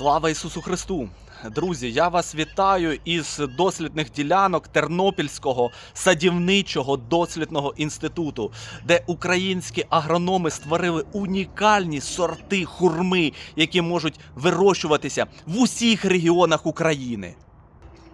Слава Ісусу Христу! Друзі, я вас вітаю із дослідних ділянок Тернопільського садівничого дослідного інституту, де українські агрономи створили унікальні сорти хурми, які можуть вирощуватися в усіх регіонах України.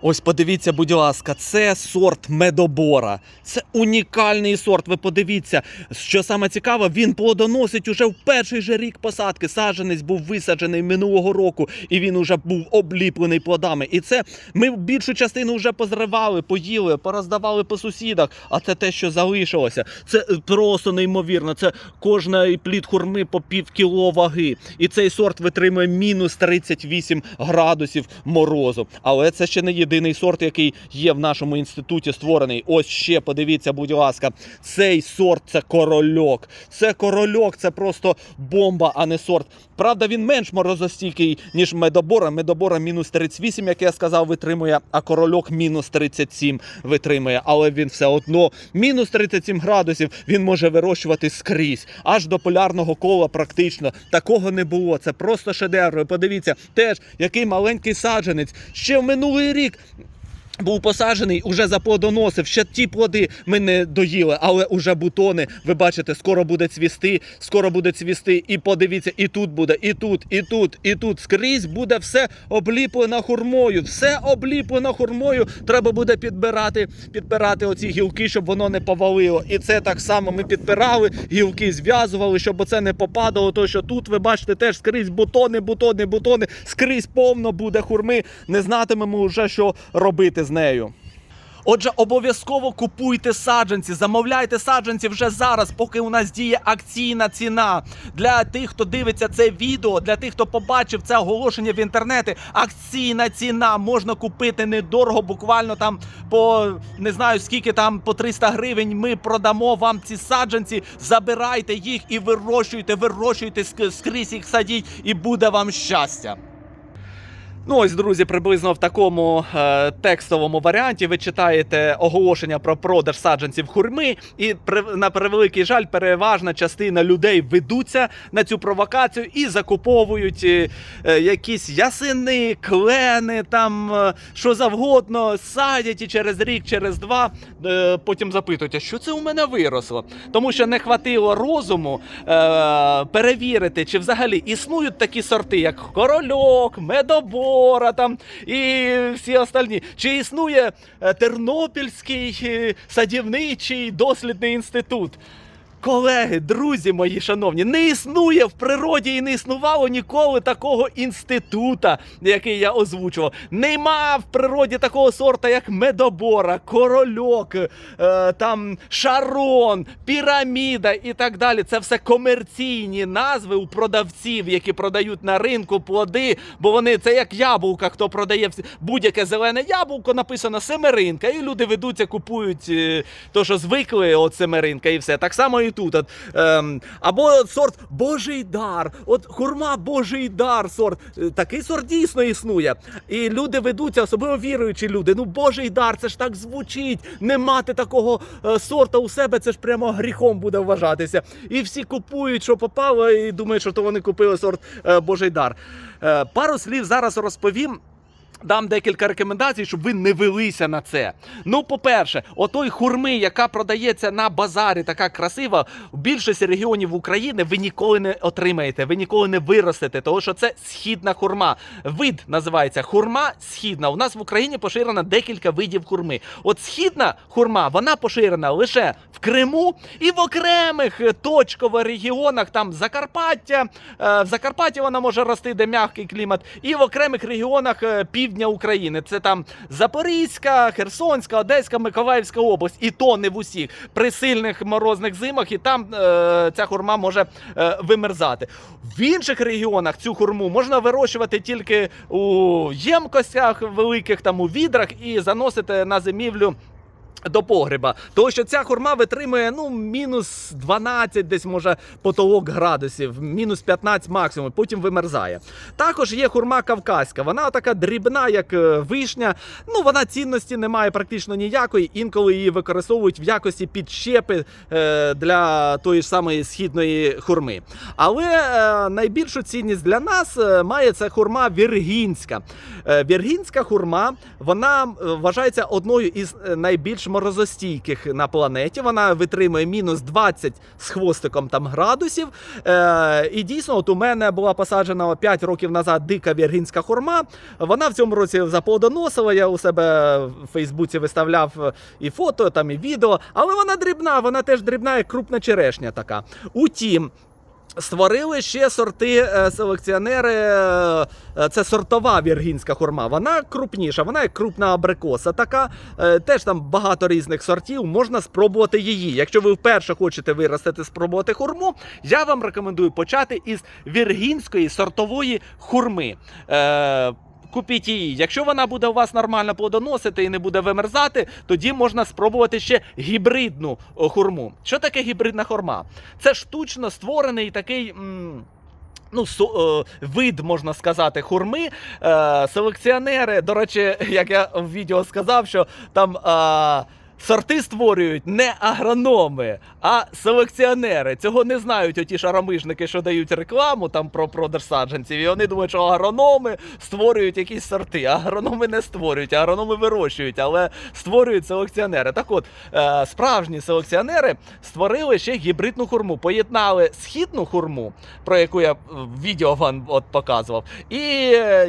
Ось подивіться, будь ласка, це сорт медобора. Це унікальний сорт. Ви подивіться, що саме цікаво, він плодоносить уже в перший же рік посадки. Саджанець був висаджений минулого року, і він уже був обліплений плодами. І це ми більшу частину вже позривали, поїли, пороздавали по сусідах. А це те, що залишилося. Це е, просто неймовірно. Це кожна плід хурми по пів кіло ваги. І цей сорт витримує мінус 38 градусів морозу. Але це ще не єдиний сорт, який є в нашому інституті створений. Ось ще подивіться, будь ласка, цей сорт це корольок. Це корольок, це просто бомба, а не сорт. Правда, він менш морозостійкий, ніж медобора. Медобора мінус 38, як я сказав, витримує, а корольок мінус 37 витримує. Але він все одно мінус 37 градусів він може вирощувати скрізь, аж до полярного кола практично. Такого не було. Це просто шедевр. Подивіться, теж який маленький саджанець. Ще в минулий рік like був посаджений, уже заплодоносив. Ще ті плоди ми не доїли, але уже бутони. Ви бачите, скоро буде цвісти, скоро буде цвісти. І подивіться, і тут буде, і тут, і тут, і тут. Скрізь буде все обліплено хурмою. Все обліплено хурмою. Треба буде підбирати, підбирати оці гілки, щоб воно не повалило. І це так само ми підпирали, гілки зв'язували, щоб оце не попадало. То що тут ви бачите теж скрізь бутони, бутони, бутони. Скрізь повно буде хурми. Не знатимемо вже, що робити з нею. Отже, обов'язково купуйте саджанці, замовляйте саджанці вже зараз, поки у нас діє акційна ціна. Для тих, хто дивиться це відео, для тих, хто побачив це оголошення в інтернеті, акційна ціна можна купити недорого, буквально там по не знаю скільки там по 300 гривень. Ми продамо вам ці саджанці. Забирайте їх і вирощуйте, вирощуйте скрізь їх садіть, і буде вам щастя. Ну ось, друзі, приблизно в такому е, текстовому варіанті ви читаєте оголошення про продаж саджанців хурми, і при, на превеликий жаль, переважна частина людей ведуться на цю провокацію і закуповують е, е, якісь ясини, клени, там е, що завгодно, садять і через рік, через два е, потім запитують, а що це у мене виросло? Тому що не хватило розуму е, перевірити, чи взагалі існують такі сорти, як корольок, медобор. Бора там і всі остальні. Чи існує е, Тернопільський е, садівничий дослідний інститут? Колеги, друзі мої шановні, не існує в природі і не існувало ніколи такого інститута, який я озвучував. Нема в природі такого сорта, як медобора, корольок, е, там шарон, піраміда і так далі. Це все комерційні назви у продавців, які продають на ринку плоди, бо вони це як яблука, хто продає будь-яке зелене яблуко, написано семеринка, і люди ведуться, купують е, то, що звикли, от семеринка, і все. Так само і тут. От, ем, або от сорт Божий дар. От хурма Божий дар сорт. Е, Такий сорт дійсно існує. І люди ведуться, особливо віруючі люди. Ну, Божий дар, це ж так звучить. Не мати такого е, сорта у себе, це ж прямо гріхом буде вважатися. І всі купують, що попало, і думають, що то вони купили сорт е, Божий дар. Е, пару слів зараз розповім. Дам декілька рекомендацій, щоб ви не велися на це. Ну, по-перше, отой хурми, яка продається на базарі, така красива, в більшості регіонів України ви ніколи не отримаєте, ви ніколи не виростете, тому що це східна хурма. Вид називається хурма східна. У нас в Україні поширено декілька видів хурми. От східна хурма, вона поширена лише в Криму і в окремих точково регіонах, там Закарпаття. е, В Закарпатті вона може рости, де м'який клімат, і в окремих регіонах е, півдня України. Це там Запорізька, Херсонська, Одеська, Миколаївська область. І то не в усіх. При сильних морозних зимах, і там е, ця хурма може е, вимерзати. В інших регіонах цю хурму можна вирощувати тільки у ємкостях великих, там у відрах, і заносити на зимівлю До погреба, тому що ця хурма витримує ну мінус 12, десь може потолок градусів, мінус 15 максимум, потім вимерзає. Також є хурма кавказька. Вона така дрібна, як е, вишня. Ну вона цінності не має практично ніякої. Інколи її використовують в якості підщепи е, для тої ж самої східної хурми. Але е, найбільшу цінність для нас має це хурма віргінська. Віргінська хурма вона вважається одною із найбільш морозостійких на планеті. Вона витримує мінус 20 з хвостиком там градусів. Е, і дійсно, от у мене була посаджена 5 років назад дика віргінська хурма. Вона в цьому році заплодоносила. Я у себе в Фейсбуці виставляв і фото, там і відео. Але вона дрібна, вона теж дрібна, як крупна черешня така. Утім. Створили ще сорти е, селекціонери. е, Це сортова віргінська хурма. Вона крупніша, вона як крупна абрикоса. Така Е, теж там багато різних сортів. Можна спробувати її. Якщо ви вперше хочете виростити, спробувати хурму, я вам рекомендую почати із віргінської сортової хурми. Купіть її. Якщо вона буде у вас нормально плодоносити і не буде вимерзати, тоді можна спробувати ще гібридну хурму. Що таке гібридна хурма? Це штучно створений такий. м, Ну, су, е, вид, можна сказати, хурми. Е, селекціонери, до речі, як я в відео сказав, що там. Е, Сорти створюють не агрономи, а селекціонери. Цього не знають оті шаромижники, що дають рекламу там про продаж саджанців. І вони думають, що агрономи створюють якісь сорти. Агрономи не створюють, агрономи вирощують, але створюють селекціонери. Так от, е, справжні селекціонери створили ще гібридну хурму. Поєднали східну хурму, про яку я в відео вам от показував, і, е,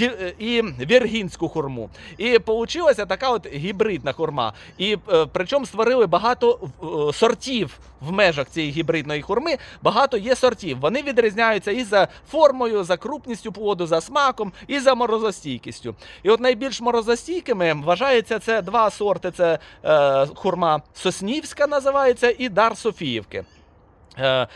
е, і віргінську хурму. І получилася така от гібридна хурма. І е, причому створили багато е, сортів в межах цієї гібридної хурми. Багато є сортів. Вони відрізняються і за формою, за крупністю плоду, за смаком, і за морозостійкістю. І от найбільш морозостійкими вважається це два сорти: це е, хурма Соснівська називається і Дар Софіївки. Е,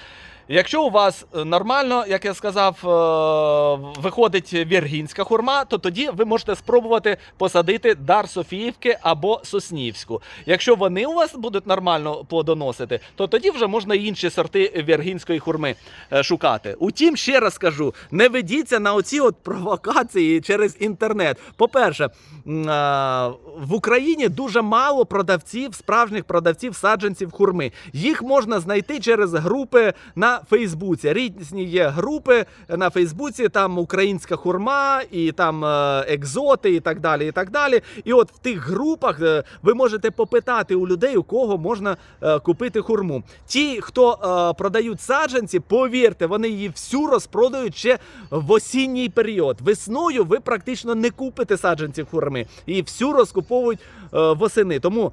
Якщо у вас е, нормально, як я сказав, е, виходить віргінська хурма, то тоді ви можете спробувати посадити дар Софіївки або Соснівську. Якщо вони у вас будуть нормально плодоносити, то тоді вже можна інші сорти віргінської хурми е, шукати. Утім, ще раз кажу: не ведіться на оці от провокації через інтернет. По-перше, в Україні дуже мало продавців, справжніх продавців саджанців хурми. Їх можна знайти через групи на Фейсбуці. Різні є групи на Фейсбуці, там українська хурма, і там е, екзоти, і так далі. І так далі. І от в тих групах е, ви можете попитати у людей, у кого можна е, купити хурму. Ті, хто продають саджанці, повірте, вони її всю розпродають ще в осінній період. Весною ви практично не купите саджанців хурми. І всю розкуповують восени. Тому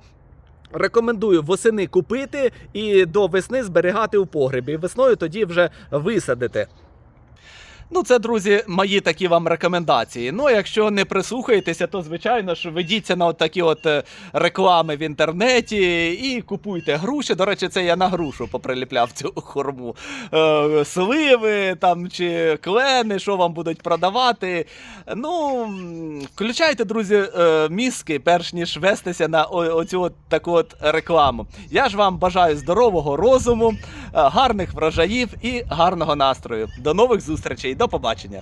Рекомендую восени купити і до весни зберігати у погребі. Весною тоді вже висадити. Ну, це, друзі, мої такі вам рекомендації. Ну, якщо не прислухаєтеся, то звичайно ж ведіться на от такі от е, реклами в інтернеті і купуйте груші. До речі, це я на грушу поприліпляв цю хурму. Е, сливи там чи клени, що вам будуть продавати. Ну, включайте, друзі, е, мізки, перш ніж вестися на оцю от таку от рекламу. Я ж вам бажаю здорового розуму, гарних врожаїв і гарного настрою. До нових зустрічей. До побачення.